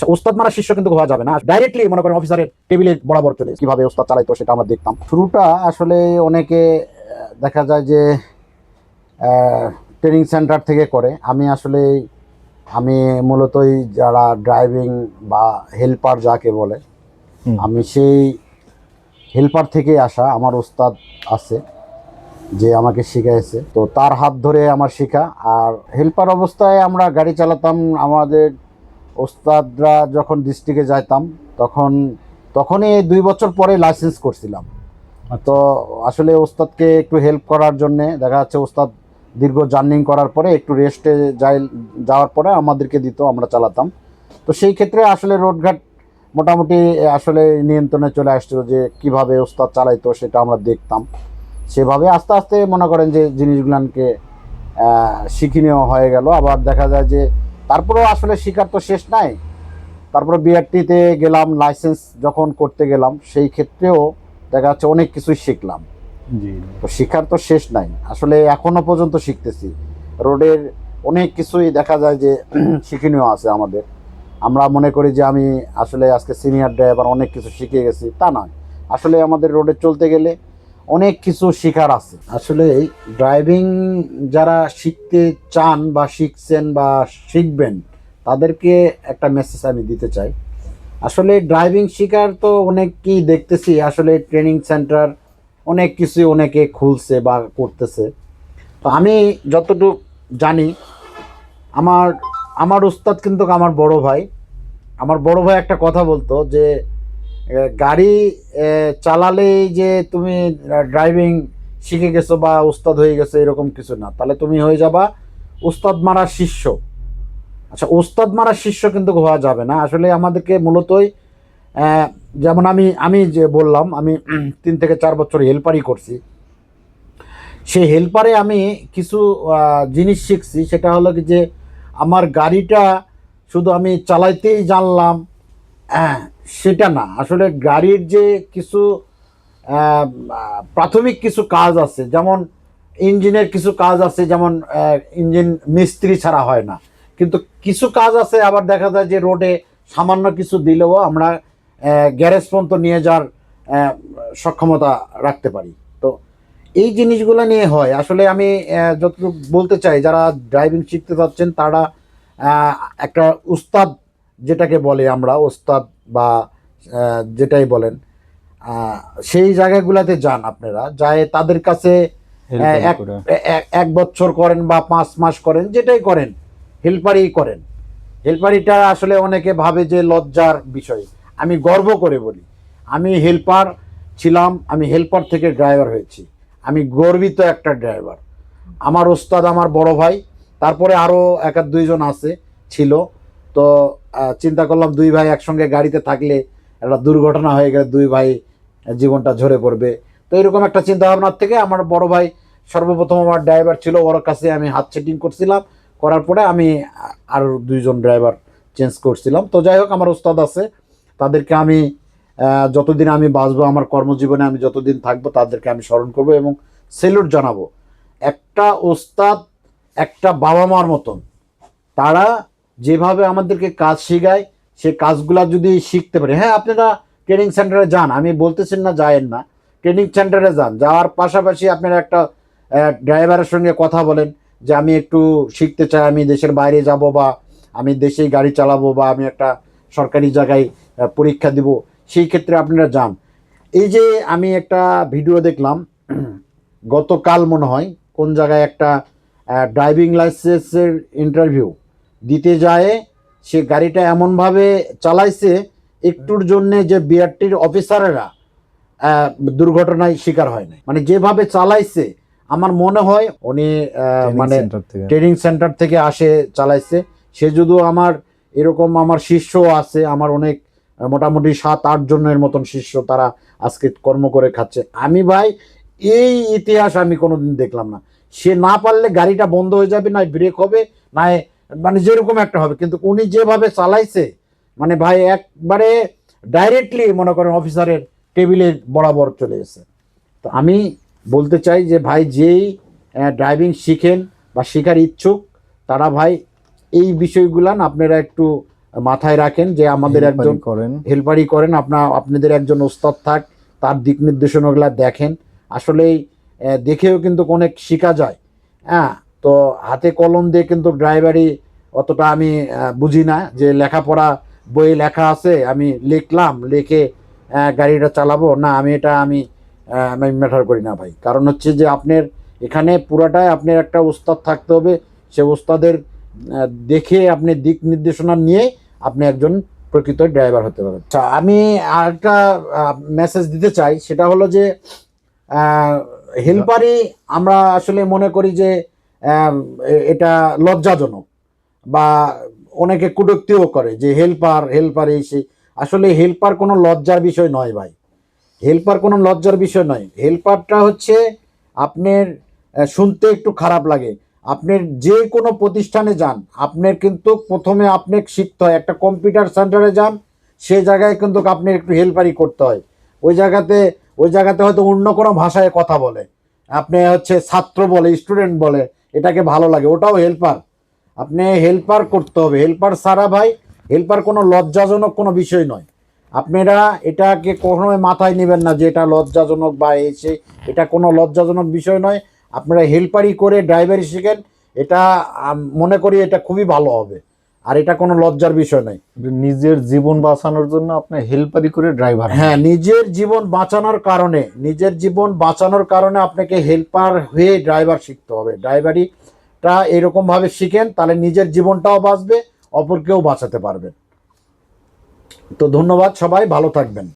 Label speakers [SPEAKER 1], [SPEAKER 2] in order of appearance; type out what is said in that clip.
[SPEAKER 1] আচ্ছা ওস্তাদ মারা শিষ্য কিন্তু হওয়া যাবে না। ডাইরেক্টলি মনে করেন অফিসারের টেবিলে বরাবর চলে কীভাবে ওস্তাদ চালাইতো সেটা আমরা দেখতাম। শুরুটা আসলে অনেকে দেখা যায় যে ট্রেনিং সেন্টার থেকে করে। আমি আসলে আমি মূলতই যারা ড্রাইভিং বা হেল্পার যাকে বলে আমি সেই হেল্পার থেকে আসা আমার ওস্তাদ আছে যে আমাকে শিখাইছে। তো তার হাত ধরে আমার শেখা। আর হেল্পার অবস্থায় আমরা গাড়ি চালাতাম আমাদের ওস্তাদরা যখন ডিস্ট্রিক্টে যাইতাম তখন তখনই দুই বছর পরে লাইসেন্স করছিলাম। তো আসলে ওস্তাদকে একটু হেল্প করার জন্যে দেখা যাচ্ছে ওস্তাদ দীর্ঘ জার্নিং করার পরে একটু রেস্টে যাই যাওয়ার পরে আমাদেরকে দিত আমরা চালাতাম। তো সেই ক্ষেত্রে আসলে রোডঘাট মোটামুটি আসলে নিয়ন্ত্রণে চলে আসছিল যে কীভাবে ওস্তাদ চালাইতো সেটা আমরা দেখতাম। সেভাবে আস্তে আস্তে মনে করেন যে জিনিসগুলানকে শিখে নেওয়া হয়ে গেল। আবার দেখা যায় যে তারপরেও আসলে শিকার তো শেষ নাই। তারপরে বিআরটিতে গেলাম লাইসেন্স যখন করতে গেলাম সেই ক্ষেত্রেও দেখা যাচ্ছে অনেক কিছুই শিখলাম।
[SPEAKER 2] জি।
[SPEAKER 1] তো শিক্ষার তো শেষ নাই। আসলে এখনও পর্যন্ত শিখতেছি। রোডের অনেক কিছুই দেখা যায় যে শিক্ষণীয় আছে আমাদের। আমরা মনে করি যে আমি আসলে আজকে সিনিয়র ড্রাইভার অনেক কিছু শিখে গেছি। তা নয়। আসলে আমাদের রোডে চলতে গেলে অনেক কিছু শেখার আছে। আসলে ড্রাইভিং যারা শিখতে চান বা শিখছেন বা শিখবেন, তাদেরকে একটা মেসেজ আমি দিতে চাই। আসলে ড্রাইভিং শেখার তো অনেককেই দেখতেছি, আসলে ট্রেনিং সেন্টার অনেক কিছু অনেকে খুলছে বা করতেছে। তো আমি যতটুকু জানি, আমার আমার উস্তাদ কিন্তু আমার বড় ভাই। আমার বড় ভাই একটা কথা বলতো যে গাড়ি চালালেই যে তুমি ড্রাইভিং শিখে গেছো বা উস্তাদ হয়ে গেছো এরকম কিছু না। তাহলে তুমি হয়ে যাবা উস্তাদ মারার শিষ্য। আচ্ছা উস্তাদ মারার শিষ্য কিন্তু হওয়া যাবে না। আসলে আমাদেরকে মূলতই যেমন আমি আমি যে বললাম আমি তিন থেকে চার বছর হেল্পারই করছি। সেই হেল্পারে আমি কিছু জিনিস শিখছি। সেটা হলো যে আমার গাড়িটা শুধু আমি চালাইতেই জানলাম। হ্যাঁ, সেটা না। আসলে গাড়ির যে কিছু প্রাথমিক কিছু কাজ আছে, যেমন ইঞ্জিনের কিছু কাজ আছে, যেমন ইঞ্জিন মিস্ত্রি ছাড়া হয় না। কিন্তু কিছু কাজ আছে, আবার দেখা যায় যে রোডে সামান্য কিছু দিলেও আমরা গ্যারেজ পর্যন্ত নিয়ে যাওয়ার সক্ষমতা রাখতে পারি। তো এই জিনিসগুলো নিয়ে হয়। আসলে আমি যতটুকু বলতে চাই, যারা ড্রাইভিং শিখতে যাচ্ছেন, তারা একটা উস্তাদ যেটাকে বলে আমরা ওস্তাদ বা যেটাই বলেন সেই জায়গাগুলোতে যান আপনারা যায় তাদের কাছে এক বছর করেন বা পাঁচ মাস করেন যেটাই করেন হেল্পারই করেন। হেল্পারিটা আসলে অনেকে ভাবে যে লজ্জার বিষয়। আমি গর্ব করে বলি আমি হেল্পার ছিলাম আমি হেল্পার থেকে ড্রাইভার হয়েছি। আমি গর্বিত একটা ড্রাইভার। আমার ওস্তাদ আমার বড় ভাই তারপরে আরও এক দুইজন আছে ছিল। তো চিন্তা করলাম দুই ভাই একসঙ্গে গাড়িতে থাকলে একটা দুর্ঘটনা হয়ে গেলে দুই ভাই জীবনটা ঝরে পড়বে। তো এরকম একটা চিন্তা ভাবনার থেকে আমার বড় ভাই সর্বপ্রথম আমার ড্রাইভার ছিল, ওর কাছে আমি হাত সেটিং করছিলাম। করার পরে আমি আরও দুইজন ড্রাইভার চেঞ্জ করছিলাম। তো যাই হোক, আমার ওস্তাদ আছে, তাদেরকে আমি যতদিন আমি বাঁচবো, আমার কর্মজীবনে আমি যতদিন থাকব, তাদেরকে আমি স্মরণ করব এবং সেলুট জানাব। একটা ওস্তাদ একটা বাবা মার মতন, তারা যেভাবে আমাদেরকে কাজ শেখায়, সে কাজগুলা যদি শিখতে পারে। হ্যাঁ আপনারা ট্রেনিং সেন্টারে যান, আমি বলতেছেন না যায়েন না। ট্রেনিং সেন্টারে যান, যাওয়ার পাশাপাশি আপনারা একটা ড্রাইভারের সঙ্গে কথা বলেন যে আমি একটু শিখতে চাই, আমি দেশের বাইরে যাব বা আমি দেশেই গাড়ি চালাবো বা আমি একটা সরকারি জায়গায় পরীক্ষা দিব, সেই ক্ষেত্রে আপনারা যান। এই যে আমি একটা ভিডিও দেখলাম, গতকাল মনে হয়, কোন জায়গায় একটা ড্রাইভিং লাইসেন্সের ইন্টারভিউ দিতে যায় সে গাড়িটা এমনভাবে চালাইছে একটুর জন্যে যে বিআরটির অফিসারেরা দুর্ঘটনায় শিকার হয় না মানে যেভাবে চালাইছে আমার মনে হয় উনি মানে ট্রেনিং সেন্টার থেকে আসে চালাইছে। সে যদিও আমার এরকম আমার শিষ্য আছে আমার অনেক মোটামুটি সাত আট জনের মতন শিষ্য তারা আজকে কর্ম করে খাচ্ছে। আমি ভাই এই ইতিহাস আমি কোনোদিন দেখলাম না। সে না পারলে গাড়িটা বন্ধ হয়ে যাবে না ব্রেক হবে না মানে যেরকম একটা হবে। কিন্তু উনি যেভাবে চালাইছে মানে ভাই একবারে ডাইরেক্টলি মনে করেন অফিসারের টেবিলে বরাবর চলে এসেছে তো আমি বলতে চাই যে ভাই যেই ড্রাইভিং শিখেন বা শেখার ইচ্ছুক তারা ভাই এই বিষয়গুলান আপনারা একটু মাথায় রাখেন যে আমাদের একজন
[SPEAKER 2] করেন।
[SPEAKER 1] হেল্পারই করেন আপনার আপনাদের একজন ওস্তাদ থাক তার দিক নির্দেশনাগুলো দেখেন। আসলেই দেখেও কিন্তু অনেক শেখা যায়। হ্যাঁ তো হাতে কলম দিয়ে কিন্তু ড্রাইভারি অতটা আমি বুঝি না যে লেখাপড়া বইয়ে লেখা আছে, আমি লিখলাম, লিখে গাড়িটা চালাবো। না, আমি এটা আমি আমি ম্যাটার করি না ভাই। কারণ হচ্ছে যে আপনার এখানে পুরাটাই আপনার একটা ওস্তাদ থাকতে হবে। সে ওস্তাদের দেখে আপনি দিক নির্দেশনা নিয়ে আপনি একজন প্রকৃত ড্রাইভার হতে পারবেন। আচ্ছা আমি আরেকটা মেসেজ দিতে চাই। সেটা হলো যে হেল্পারই আমরা আসলে মনে করি যে এটা লজ্জাজনক বা অনেকে কুটুক্তিও করে যে হেল্পার হেল্পার এই সেই। আসলে হেল্পার কোনো লজ্জার বিষয় নয় ভাই। হেল্পার কোনো লজ্জার বিষয় নয়। হেল্পারটা হচ্ছে আপনার শুনতে একটু খারাপ লাগে। আপনার যে কোনো প্রতিষ্ঠানে যান, আপনার কিন্তু প্রথমে আপনাকে শিখতে হয়। একটা কম্পিউটার সেন্টারে যান, সে জায়গায় কিন্তু আপনার একটু হেল্পারই করতে হয়। ওই জায়গাতে ওই জায়গাতে হয়তো অন্য কোনো ভাষায় কথা বলে। আপনি হচ্ছে ছাত্র বলে স্টুডেন্ট বলে। এটাকে ভালো লাগে, ওটাও হেল্পার আপনি হেল্পার করতে হবে। হেল্পার সারা ভাই হেল্পার কোনো লজ্জাজনক কোনো বিষয় নয়। আপনারা এটাকে কখনোই মাথায় নেবেন না যে এটা লজ্জাজনক বা এসে এটা কোনো লজ্জাজনক বিষয় নয়। আপনারা হেল্পারই করে ড্রাইভারই শিখেন। এটা মনে করি এটা খুবই ভালো হবে। আর এটা কোনো লজ্জার বিষয় নাই।
[SPEAKER 2] নিজের জীবন বাঁচানোর জন্য আপনি হেল্পারি করে ড্রাইভার
[SPEAKER 1] হ্যাঁ নিজের জীবন বাঁচানোর কারণে নিজের জীবন বাঁচানোর কারণে আপনাকে হেল্পার হয়ে ড্রাইভার শিখতে হবে। ড্রাইভারিটা এরকমভাবে শিখেন তাহলে নিজের জীবনটাও বাঁচবে অপরকেও বাঁচাতে পারবেন। তো ধন্যবাদ সবাই ভালো থাকবেন।